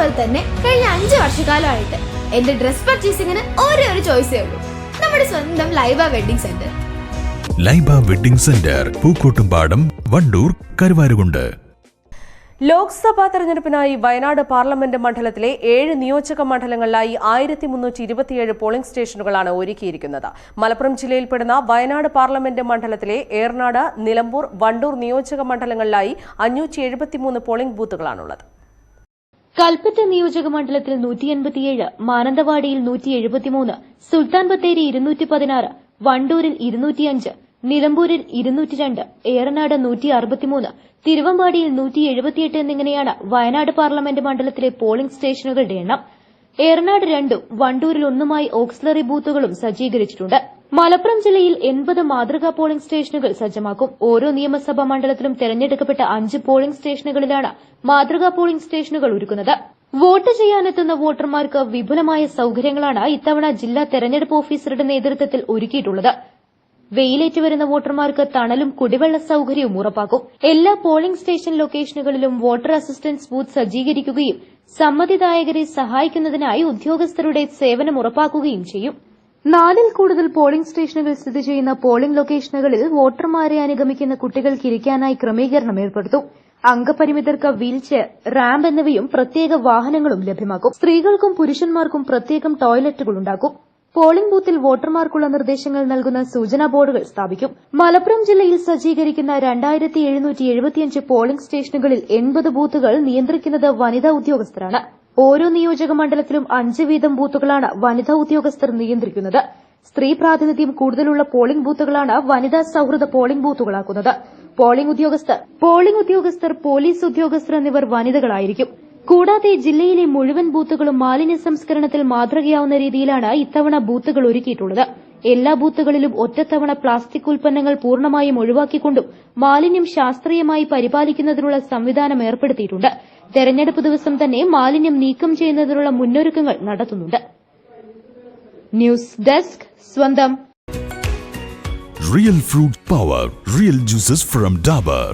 അതുപോലെ തന്നെ കഴിഞ്ഞ അഞ്ച് വർഷക്കാലമായിട്ട് എന്റെ ഡ്രസ് പർച്ചേസിംഗിന് ഒരേ ഒരു ചോയ്സേ ഉള്ളൂ. നമ്മുടെ സ്വന്തം Laiba wedding centre. Laiba wedding centre Pookkottumpadam Wandoor Karuvarakundu. Lok Sabha തെരഞ്ഞെടുപ്പിനായി Wayanad parliament മണ്ഡലത്തിലെ ഏഴ് നിയോജക മണ്ഡലങ്ങളിലായി ആയിരത്തി മുന്നൂറ്റി ഇരുപത്തിയേഴ് പോളിംഗ് സ്റ്റേഷനുകളാണ് ഒരുക്കിയിരിക്കുന്നത്. മലപ്പുറം ജില്ലയിൽപ്പെടുന്ന വയനാട് പാർലമെന്റ് മണ്ഡലത്തിലെ ഏർനാട് നിലമ്പൂർ വണ്ടൂർ നിയോജക മണ്ഡലങ്ങളിലായി അഞ്ഞൂറ്റി എഴുപത്തിമൂന്ന് പോളിംഗ് ബൂത്തുകളാണുള്ളത്. കൽപ്പറ്റ നിയോജക മണ്ഡലത്തിൽ നൂറ്റി എൺപത്തിയേഴ് മാനന്തവാടിയിൽ നൂറ്റി എഴുപത്തിമൂന്ന് സുൽത്താൻ ബത്തേരി ഇരുന്നൂറ്റി പതിനാറ് വണ്ടൂരിൽ ഇരുന്നൂറ്റിയഞ്ച് നിലമ്പൂരിൽ ഇരുന്നൂറ്റി രണ്ട് ഏറനാട് നൂറ്റി അറുപത്തിമൂന്ന് തിരുവമ്പാടിയിൽ നൂറ്റി എഴുപത്തിയെട്ട് എന്നിങ്ങനെയാണ് വയനാട് പാർലമെന്റ് മണ്ഡലത്തിലെ പോളിംഗ് സ്റ്റേഷനുകളുടെ എണ്ണം. ഏറനാട് രണ്ടും വണ്ടൂരിൽ ഒന്നുമായി ഓക്സിലറി ബൂത്തുകളും സജ്ജീകരിച്ചിട്ടുണ്ട്. മലപ്പുറം ജില്ലയിൽ എൺപത് മാതൃകാ പോളിംഗ് സ്റ്റേഷനുകൾ സജ്ജമാക്കും. ഓരോ നിയമസഭാ മണ്ഡലത്തിലും തെരഞ്ഞെടുക്കപ്പെട്ട അഞ്ച് പോളിംഗ് സ്റ്റേഷനുകളിലാണ് മാതൃകാ പോളിംഗ് സ്റ്റേഷനുകൾ ഒരുക്കുന്നത്. വോട്ട് ചെയ്യാനെത്തുന്ന വോട്ടർമാർക്ക് വിപുലമായ സൌകര്യങ്ങളാണ് ഇത്തവണ ജില്ലാ തെരഞ്ഞെടുപ്പ് ഓഫീസറുടെ നേതൃത്വത്തിൽ ഒരുക്കിയിട്ടുള്ളത്. വെയിലേറ്റ് വരുന്ന വോട്ടർമാർക്ക് തണലും കുടിവെള്ള സൌകര്യവും ഉറപ്പാക്കും. എല്ലാ പോളിംഗ് സ്റ്റേഷൻ ലൊക്കേഷനുകളിലും വോട്ടർ അസിസ്റ്റൻസ് ബൂത്ത് സജ്ജീകരിക്കുകയും സമ്മതിദായകരെ സഹായിക്കുന്നതിനായി ഉദ്യോഗസ്ഥരുടെ സേവനം ഉറപ്പാക്കുകയും ചെയ്യും. നാലിൽ കൂടുതൽ പോളിംഗ് സ്റ്റേഷനുകൾ സ്ഥിതി ചെയ്യുന്ന പോളിംഗ് ലൊക്കേഷനുകളിൽ വോട്ടർമാരെ അനുഗമിക്കുന്ന കുട്ടികൾക്ക് ഇരിക്കാനായി ക്രമീകരണം ഏർപ്പെടുത്തും. അംഗപരിമിതർക്ക് വീൽചെയർ റാമ്പ് എന്നിവയും പ്രത്യേക വാഹനങ്ങളും ലഭ്യമാക്കും. സ്ത്രീകൾക്കും പുരുഷന്മാർക്കും പ്രത്യേകം ടോയ്ലറ്റുകൾ ഉണ്ടാക്കും. പോളിംഗ് ബൂത്തിൽ വോട്ടർമാർക്കുള്ള നിർദ്ദേശങ്ങൾ നൽകുന്ന സൂചനാ ബോർഡുകൾ സ്ഥാപിക്കും. മലപ്പുറം ജില്ലയിൽ സജ്ജീകരിക്കുന്ന രണ്ടായിരത്തി പോളിംഗ് സ്റ്റേഷനുകളിൽ എൺപത് ബൂത്തുകൾ നിയന്ത്രിക്കുന്നത് വനിതാ ഉദ്യോഗസ്ഥരാണ്. ഓരോ നിയോജക മണ്ഡലത്തിലും അഞ്ച് വീതം ബൂത്തുകളാണ് വനിതാ ഉദ്യോഗസ്ഥർ നിയന്ത്രിക്കുന്നത്. സ്ത്രീ പ്രാതിനിധ്യം കൂടുതലുള്ള പോളിംഗ് ബൂത്തുകളാണ് വനിതാ സൌഹൃദ പോളിംഗ് ബൂത്തുകളാക്കുന്നത്. പോളിംഗ് ഉദ്യോഗസ്ഥർ പോളിംഗ് ഉദ്യോഗസ്ഥർ പോലീസ് ഉദ്യോഗസ്ഥർ എന്നിവർ വനിതകളായിരിക്കും. കൂടാതെ ജില്ലയിലെ മുഴുവൻ ബൂത്തുകളും മാലിന്യ സംസ്കരണത്തിൽ മാതൃകയാവുന്ന രീതിയിലാണ് ഇത്തവണ ബൂത്തുകൾ ഒരുക്കിയിട്ടുള്ളത്. എല്ലാ ബൂത്തുകളിലും ഒറ്റത്തവണ പ്ലാസ്റ്റിക് ഉൽപ്പന്നങ്ങൾ പൂർണമായും ഒഴിവാക്കിക്കൊണ്ടും മാലിന്യം ശാസ്ത്രീയമായി പരിപാലിക്കുന്നതിനുള്ള സംവിധാനം ഏർപ്പെടുത്തിയിട്ടുണ്ട്. തെരഞ്ഞെടുപ്പ് ദിവസം തന്നെ മാലിന്യം നീക്കം ചെയ്യുന്നതിനുള്ള മുന്നൊരുക്കങ്ങൾ നടത്തുന്നുണ്ട്. ന്യൂസ് ഡെസ്ക് സ്വന്തം. Real fruit power real juices from Dabur